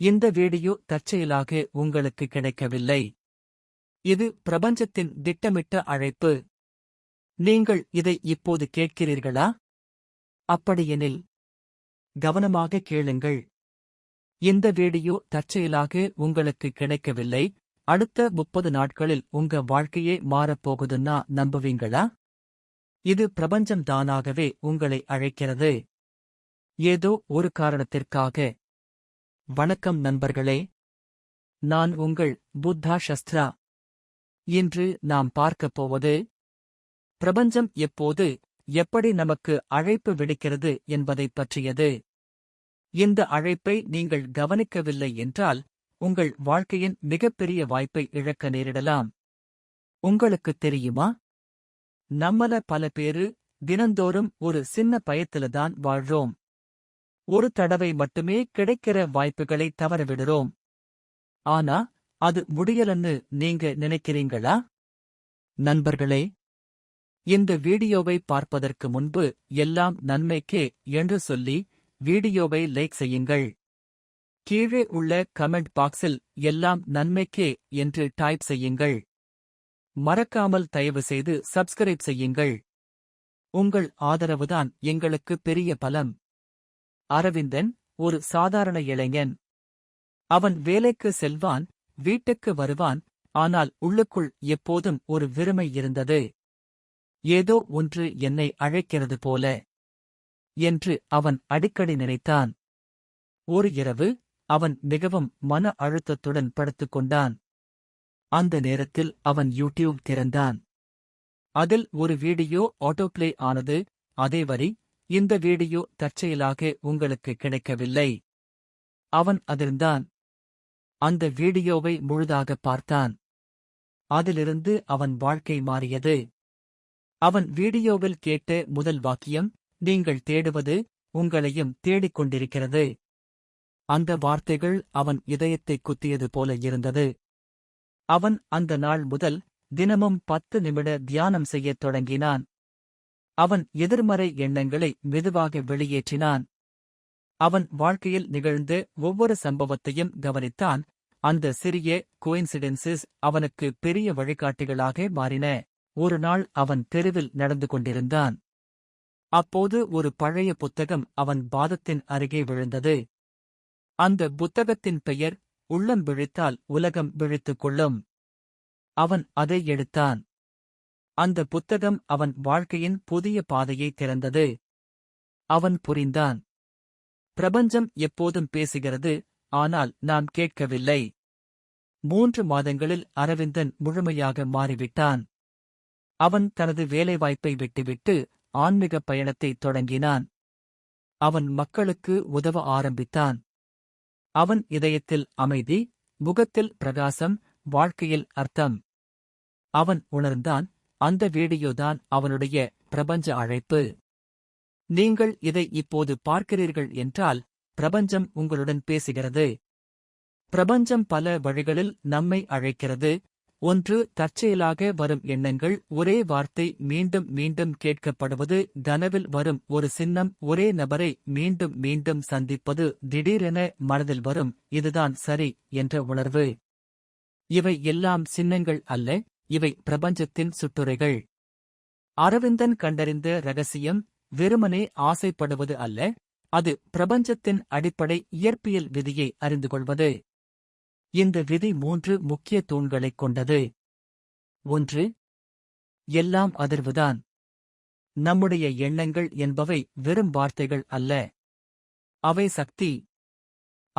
இந்த வீடியோ தற்செயலாக உங்களுக்கு கிடைக்கவில்லை. இது பிரபஞ்சத்தின் திட்டமிட்ட அழைப்பு. நீங்கள் இதை இப்போது கேட்கிறீர்களா? அப்படியெனில் கவனமாக கேளுங்கள். இந்த வீடியோ தற்செயலாக உங்களுக்கு கிடைக்கவில்லை. அடுத்த முப்பது நாட்களில் உங்க வாழ்க்கையே மாறப்போகுதுன்னா நம்புவீங்களா? இது பிரபஞ்சம் தானாகவே உங்களை அழைக்கிறது. ஏதோ ஒரு காரணத்திற்காக வணக்கம் நண்பர்களே. நான் உங்கள் புத்தா ஷஸ்த்ரா. இன்று நாம் பார்க்கப் போவது பிரபஞ்சம் எப்போது எப்படி நமக்கு அழைப்பு விடுக்கிறது என்பதைப் பற்றியது. இந்த அழைப்பை நீங்கள் கவனிக்கவில்லை என்றால் உங்கள் வாழ்க்கையின் மிகப்பெரிய வாய்ப்பை இழக்க நேரிடலாம். உங்களுக்குத் தெரியுமா? நம்மள பல பேரு தினந்தோறும் ஒரு சின்ன பயத்தில்தான் வாழ்றோம். ஒரு தடவை மட்டுமே கிடைக்கிற வாய்ப்புகளை தவறவிடுறோம். ஆனா அது முடியலன்னு நீங்க நினைக்கிறீங்களா? நண்பர்களே இந்த வீடியோவை பார்ப்பதற்கு முன்பு எல்லாம் நன்மைக்கே என்று சொல்லி வீடியோவை லைக் செய்யுங்கள். கீழே உள்ள கமெண்ட் பாக்ஸில் எல்லாம் நன்மைக்கே என்று டைப் செய்யுங்கள். மறக்காமல் தயவு செய்து சப்ஸ்கிரைப் செய்யுங்கள். உங்கள் ஆதரவுதான் எங்களுக்கு பெரிய பலம். அரவிந்தன் ஒரு சாதாரண இளைஞன். அவன் வேலைக்கு செல்வான் வீட்டுக்கு வருவான் ஆனால் உள்ளுக்குள் எப்போதும் ஒரு வெறுமை இருந்தது. ஏதோ ஒன்று என்னை அழைக்கிறது போல என்று அவன் அடிக்கடி நினைத்தான். ஒரு இரவு அவன் மிகவும் மன அழுத்தத்துடன் படுத்துக் கொண்டான். அந்த நேரத்தில் அவன் யூடியூப் திறந்தான். அதில் ஒரு வீடியோ ஆட்டோப்ளே ஆனது அதே வரி இந்த வீடியோ தற்செயலாக உங்களுக்கு கிடைக்கவில்லை. அவன் அதிர்ந்தான். அந்த வீடியோவை முழுதாக பார்த்தான். அதிலிருந்து அவன் வாழ்க்கை மாறியது. அவன் வீடியோவில் கேட்ட முதல் வாக்கியம் நீங்கள் தேடுவது உங்களையும் தேடிக் கொண்டிருக்கிறது அந்த வார்த்தைகள் அவன் இதயத்தை குத்தியது போல இருந்தது. அவன் அந்த நாள் முதல் தினமும் பத்து நிமிட தியானம் செய்யத் தொடங்கினான். அவன் எதிர்மறை எண்ணங்களை மெதுவாக வெளியேற்றினான். அவன் வாழ்க்கையில் நிகழ்ந்து ஒவ்வொரு சம்பவத்தையும் கவனித்தான். அந்த சிறிய கோயின்சிடென்சஸ் அவனுக்கு பெரிய வழிகாட்டிகளாக மாறின. ஒரு நாள் அவன் தெருவில் நடந்து கொண்டிருந்தான். அப்போது ஒரு பழைய புத்தகம் அவன் பாதத்தின் அருகே விழுந்தது. அந்த புத்தகத்தின் பெயர் உள்ளம் விழித்தால் உலகம் விழித்துக் கொள்ளும் அவன் அதை எடுத்தான். அந்த புத்தகம் அவன் வாழ்க்கையின் புதிய பாதையை திறந்தது. அவன் புரிந்தான். பிரபஞ்சம் எப்போதும் பேசுகிறது ஆனால் நாம் கேட்கவில்லை. மூன்று மாதங்களில் அரவிந்தன் முழுமையாக மாறிவிட்டான். அவன் தனது வேலைவாய்ப்பை விட்டுவிட்டு ஆன்மீக பயணத்தை தொடங்கினான். அவன் மக்களுக்கு உதவ ஆரம்பித்தான். அவன் இதயத்தில் அமைதி முகத்தில் பிரகாசம் வாழ்க்கையில் அர்த்தம். அவன் உணர்ந்தான் அந்த வீடியோதான் அவனுடைய பிரபஞ்ச அழைப்பு. நீங்கள் இதை இப்போது பார்க்கிறீர்கள் என்றால் பிரபஞ்சம் உங்களுடன் பேசுகிறது. பிரபஞ்சம் பல வழிகளில் நம்மை அழைக்கிறது. ஒன்று தற்செயலாக வரும் எண்ணங்கள் ஒரே வார்த்தை மீண்டும் மீண்டும் கேட்கப்படுவது கனவில் வரும் ஒரு சின்னம் ஒரே நபரை மீண்டும் மீண்டும் சந்திப்பது திடீரென மனதில் வரும் இதுதான் சரி என்ற உணர்வு. இவை எல்லாம் சின்னங்கள் அல்ல. இவை பிரபஞ்சத்தின் சுட்டுரைகள். அரவிந்தன் கண்டறிந்த ரகசியம் வெறுமனே ஆசைப்படுவது அல்ல அது பிரபஞ்சத்தின் அடிப்படை இயற்பியல் விதியை அறிந்து கொள்வது. இந்த விதி மூன்று முக்கிய தூண்களைக் கொண்டது. ஒன்று எல்லாம் அதிர்வுதான். நம்முடைய எண்ணங்கள் என்பவை வெறும் வார்த்தைகள் அல்ல. அவை சக்தி.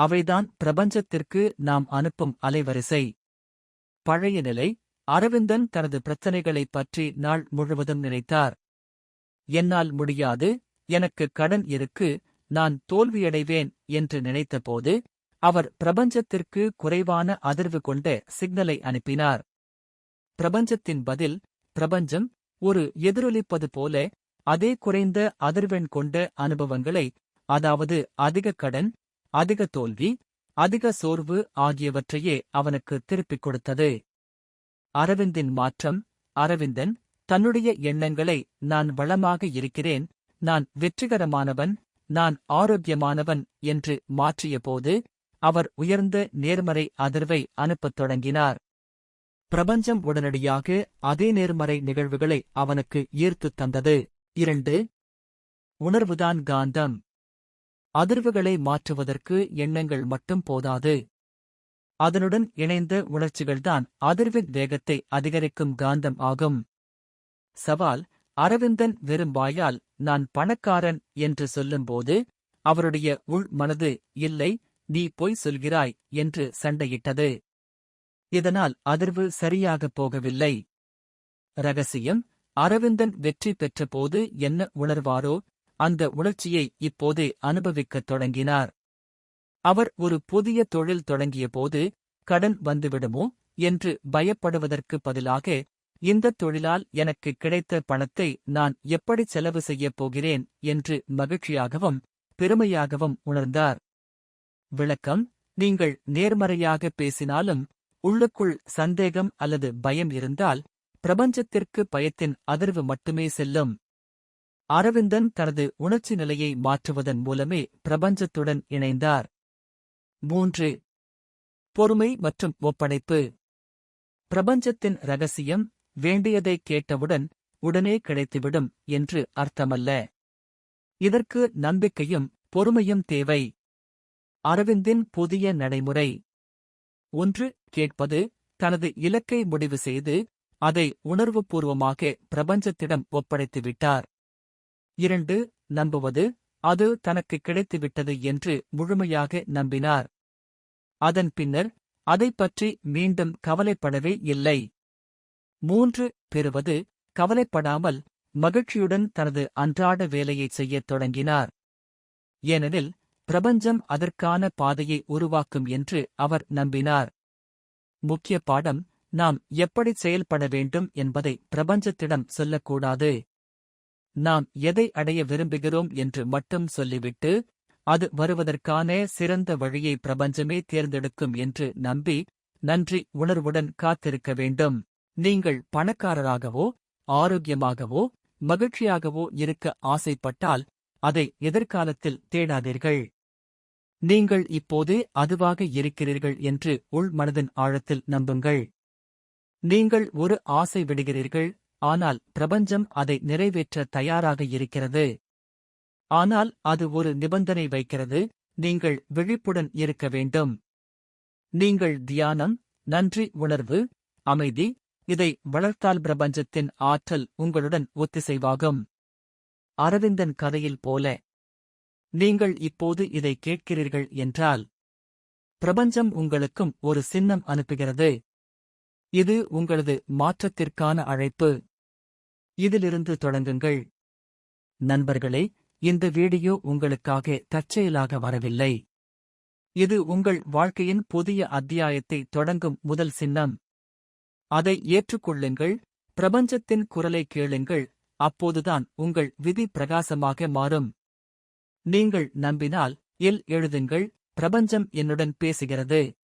அவைதான் பிரபஞ்சத்திற்கு நாம் அனுப்பும் அலைவரிசை. பழைய நிலை அரவிந்தன் தனது பிரச்சனைகளைப் பற்றி நாள் முழுவதும் நினைத்தார். என்னால் முடியாது எனக்கு கடன் இருக்கு நான் தோல்வியடைவேன் என்று நினைத்தபோது அவர் பிரபஞ்சத்திற்கு குறைவான அதிர்வு கொண்ட சிக்னலை அனுப்பினார். பிரபஞ்சத்தின் பதில் பிரபஞ்சம் ஒரு எதிரொலிப்பது போல அதே குறைந்த அதிர்வெண் கொண்ட அனுபவங்களை அதாவது அதிக கடன் அதிக தோல்வி அதிக சோர்வு ஆகியவற்றையே அவனுக்கு திருப்பிக் கொடுத்தது. அரவிந்தின் மாற்றம் அரவிந்தன் தன்னுடைய எண்ணங்களை நான் வளமாக இருக்கிறேன் நான் வெற்றிகரமானவன் நான் ஆரோக்கியமானவன் என்று மாற்றியபோது அவர் உயர்ந்த நேர்மறை அதிர்வை அனுப்பத் தொடங்கினார். பிரபஞ்சம் உடனடியாக அதே நேர்மறை நிகழ்வுகளை அவனுக்கு ஈர்த்துத் தந்தது. இரண்டு உணர்வுதான் காந்தம். அதிர்வுகளை மாற்றுவதற்கு எண்ணங்கள் மட்டும் போதாது. அதனுடன் இணைந்த உணர்ச்சிகள்தான் அதிர்வின் வேகத்தை அதிகரிக்கும் காந்தம் ஆகும். சவால் அரவிந்தன் வெறும் வாயால் நான் பணக்காரன் என்று சொல்லும்போது அவருடைய உள் மனது இல்லை நீ பொய் சொல்கிறாய் என்று சண்டையிட்டது. இதனால் அதிர்வு சரியாகப் போகவில்லை. ரகசியம் அரவிந்தன் வெற்றி பெற்றபோது என்ன உணர்வாரோ அந்த உணர்ச்சியை இப்போது அனுபவிக்கத் தொடங்கினார். அவர் ஒரு புதிய தொழில் தொடங்கியபோது கடன் வந்துவிடுமோ என்று பயப்படுவதற்கு பதிலாக இந்த தொழிலால் எனக்கு கிடைத்த பணத்தை நான் எப்படி செலவு செய்யப் போகிறேன் என்று மகிழ்ச்சியாகவும் பெருமையாகவும் உணர்ந்தார். விளக்கம் நீங்கள் நேர்மறையாக பேசினாலும் உள்ளுக்குள் சந்தேகம் அல்லது பயம் இருந்தால் பிரபஞ்சத்திற்கு பயத்தின் அதிர்வு மட்டுமே செல்லும். அரவிந்தன் தனது உணர்ச்சி நிலையை மாற்றுவதன் மூலமே பிரபஞ்சத்துடன் இணைந்தார். மூன்று. பொறுமை மற்றும் ஒப்படைப்பு. பிரபஞ்சத்தின் ரகசியம் வேண்டியதை கேட்டவுடன் உடனே கிடைத்துவிடும் என்று அர்த்தமல்ல. இதற்கு நம்பிக்கையும் பொறுமையும் தேவை. அரவிந்தின் புதிய நடைமுறை. ஒன்று கேட்பது தனது இலக்கை முடிவு செய்து அதை உணர்வுபூர்வமாக பிரபஞ்சத்திடம் ஒப்படைத்துவிட்டார். இரண்டு நம்புவது அது தனக்கு கிடைத்துவிட்டது என்று முழுமையாக நம்பினார். அதன் பின்னர் அதைப் பற்றி மீண்டும் கவலைப்படவே இல்லை. மூன்று பெறுவது கவலைப்படாமல் மகிழ்ச்சியுடன் தனது அன்றாட வேலையைச் செய்யத் தொடங்கினார். ஏனெனில் பிரபஞ்சம் அதற்கான பாதையை உருவாக்கும் என்று அவர் நம்பினார். முக்கிய பாடம் நாம் எப்படி செயல்பட வேண்டும் என்பதை பிரபஞ்சத்திடம் சொல்லக்கூடாது. நாம் எதை அடைய விரும்புகிறோம் என்று மட்டும் சொல்லிவிட்டு அது வருவதற்கான சிறந்த வழியை பிரபஞ்சமே தேர்ந்தெடுக்கும் என்று நம்பி நன்றி உணர்வுடன் காத்திருக்க வேண்டும். நீங்கள் பணக்காரராகவோ ஆரோக்கியமாகவோ மகிழ்ச்சியாகவோ இருக்க ஆசைப்பட்டால் அதை எதிர்காலத்தில் தேடாதீர்கள். நீங்கள் இப்போதே அதுவாக இருக்கிறீர்கள் என்று உள் மனதின் ஆழத்தில் நம்புங்கள். நீங்கள் ஒரு ஆசை விடுகிறீர்கள் ஆனால் பிரபஞ்சம் அதை நிறைவேற்ற தயாராக இருக்கிறது. ஆனால் அது ஒரு நிபந்தனை வைக்கிறது நீங்கள் விழிப்புடன் இருக்க வேண்டும். நீங்கள் தியானம் நன்றி உணர்வு அமைதி இதை வளர்த்தால் பிரபஞ்சத்தின் ஆற்றல் உங்களுடன் ஒத்திசைவாகும். அரவிந்தன் கதையில் போல நீங்கள் இப்போது இதை கேட்கிறீர்கள் என்றால் பிரபஞ்சம் உங்களுக்கும் ஒரு சின்னம் அனுப்புகிறது. இது உங்களது மாற்றத்திற்கான அழைப்பு. இதிலிருந்து தொடங்குங்கள். நண்பர்களே இந்த வீடியோ உங்களுக்காக தற்செயலாக வரவில்லை. இது உங்கள் வாழ்க்கையின் புதிய அத்தியாயத்தை தொடங்கும் முதல் சின்னம். அதை ஏற்றுக்கொள்ளுங்கள் பிரபஞ்சத்தின் குரலை கேளுங்கள் அப்போதுதான் உங்கள் விதி பிரகாசமாக மாறும். நீங்கள் நம்பினால் எல் எழுதுங்கள் பிரபஞ்சம் என்னுடன் பேசுகிறது.